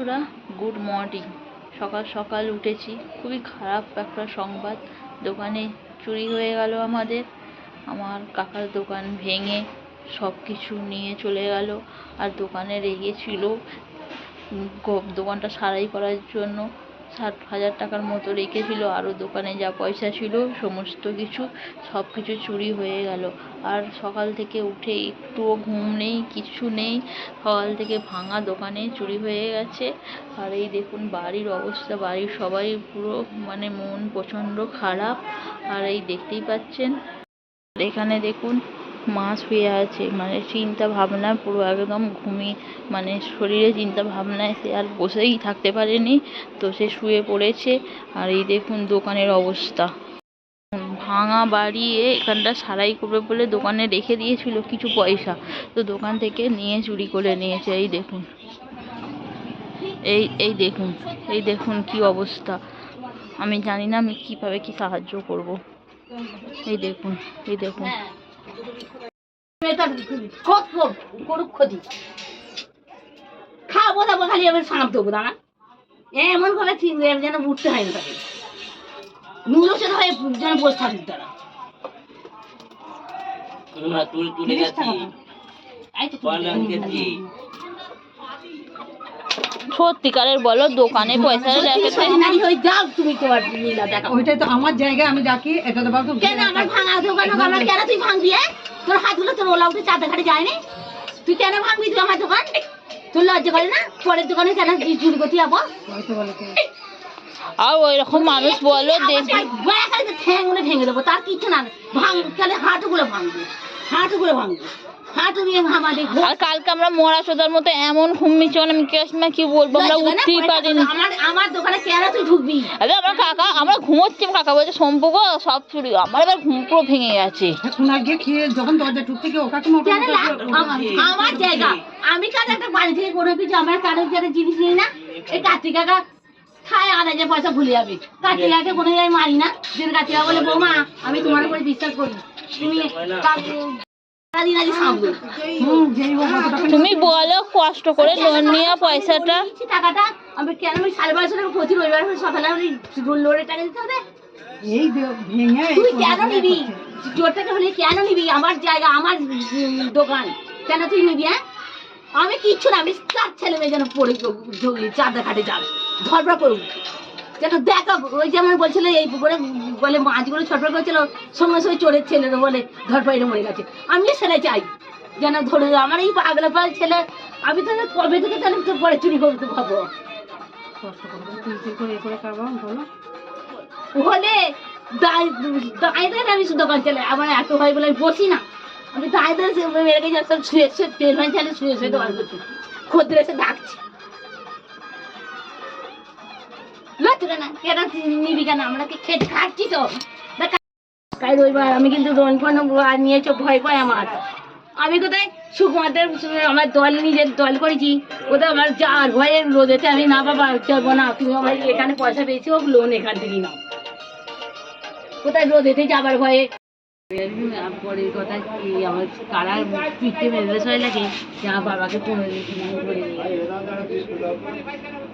বন্ধুরা good morning সকাল সকাল উঠেছি। খুবই খারাপ একটা সংবাদ। দোকানে চুরি হয়ে গেল আমাদের। আমার কাকার দোকান ভেঙে সব কিছু নিয়ে চলে গেল। আর দোকানে রেগেছিল দোকানটা সারাই করার জন্য। ষাট হাজার টাকার মতো রেখেছিল আরও দোকানে যা পয়সা ছিল, সমস্ত কিছু, সব কিছু চুরি হয়ে গেল। আর সকাল থেকে উঠে একটুও ঘুম নেই কিচ্ছু নেই। সকাল থেকে ভাঙা দোকানে চুরি হয়ে গেছে। আর এই দেখুন, বাড়ির অবস্থা, বাড়ির সবাই পুরো মানে মন প্রচণ্ড খারাপ। আর এই দেখতেই পাচ্ছেন, এখানে দেখুন মা শুয়ে আছে মানে চিন্তা ভাবনা পুরো একদম ঘুমিয়ে মানে শরীরে চিন্তা ভাবনায় সে আর বসেই থাকতে পারেনি। তো সে শুয়ে পড়েছে, আর এই দেখুন দোকানের অবস্থা। ভাঙা বাড়ি এ এখানটা সারাই করবে বলে দোকানে রেখে দিয়েছিল কিছু পয়সা। তো দোকান থেকে নিয়ে চুরি করে নিয়েছে, এই দেখুন। এই এই দেখুন এই দেখুন কি অবস্থা। আমি জানি না আমি কীভাবে কি সাহায্য করব। এই দেখুন এই দেখুন। মেয়েটার কত করুক ক্ষতি খাব দাবো খালি এবার সাপ দেবো দাঁড়া। এমন করে ঠিক যেন উঠতে হয় না তাকে। নুরসের হয়ে যেন বসে থাকুক তারা। তুলে তুলে যাচ্ছি। সত্যিকারের বলো দোকানে পয়সা হয়ে যাও তুমি তোমার লীলা দেখো। ওইটাই তো আমার জায়গায় আমি ডাকি এটা তো বাবু কেন আমার ভাঙা দোকান আমার কেন তুই ভাঙবি এ? তোর হাতগুলো তোর ওলা উঠে চাঁদা ঘাটে যায়নি। তুই কেন ভাঙবি তুই আমার দোকান? তোর লজ্জা করে না? পরের দোকানে কেন তুই চুরি করতে যাব। আর ওই রকম মানুষ বলো ঠ্যাংগুলো ভেঙে দেবো তার কিছু না। ভাঙ তাহলে হাঁটুগুলো ভাঙবো হাঁটুগুলো ভাঙবো। দেখব আর কালকে আমরা মরা সোদার মতো এমন ঘুমিয়েছি আমি কেসমা কি বলব? আমরা উঠতেই পারিনি। আমার আমার দোকানে কেন তুই ঢুকবি? আরে আমার কাকা আমরা ঘুমোচ্ছি আমার কাকা বলছে সম্পু গো সব চুরি আমার এবার ঘুম পুরো ভেঙে গেছে। খেয়ে যখন দরজা? আমার- জায়গা। আমি একটা বাড়ি থেকে কোনো কিছু আমার কারোর যারা জিনিস নিই না। এই কার্তিক কাকা খায় আধা হাজার পয়সা ভুলে যাবে। কার্তিক কোনো জায়গায় মারি না। যে কার্তিক বলে বৌমা আমি তোমার উপরে বিশ্বাস করি তুমি টাকা তুমি বলো কষ্ট করে লোন নিয়ে পয়সাটা? টাকাটা আমি কেন আমি সাড়ে বারোশো টাকা প্রতি রবিবার সকালে আমি লোনের টাকা দিতে হবে? এই তুই কেন নিবি? থেকে বলি কেন নিবি? আমার জায়গা আমার দোকান। কেন তুই নিবি হ্যাঁ? আমি কিচ্ছু না আমি তার ছেলে মেয়ে যেন পড়ে চাঁদা খাটে যাস। ধরপড়া করুক। যেন দেখা ওই যেমন বলছিল এই পুকুরে বলে মাছগুলো ছটফট করছিল সঙ্গে সঙ্গে চোরের ছেলেরা বলে ধরপড়ে মরে গেছে। আমিও সেটা চাই যেন ধরে আমার এই পাগলা পাগল ছেলে আমি তো কবে থেকে তাহলে তো পরে চুরি করতে ভাবো? কষ্ট করে করে খাব বলো। হলে দায় দায় আমি শুধু দোকান চালাই আমার এত হয় বলে আমি বসি না। আমি দায় দেয় মেরে গেছি সব শুয়ে শুয়ে তেল হয়ে চালে শুয়ে শুয়ে দোকান করছি। খদ্দের এসে ডাকছি। না আমি কিন্তু রন ফোন নিয়েছো, ভয় পায় আমার। আমি কোথায়? সুকুমারদের, আমার দল, নিজের দল করেছি। কোথায় আমার যার ভয়ে রোদেতে আমি না বাবা যাব না। তুমি আমার এখানে পয়সা পেয়েছি, হোক লোন এখান থেকে নাও। কোথায় রোদেতে যাবার ভয়ে? পরের কথা কি? আমার কারার পিঠে মেরে সয় লাগে যে বাবাকে পনেরো দিন করে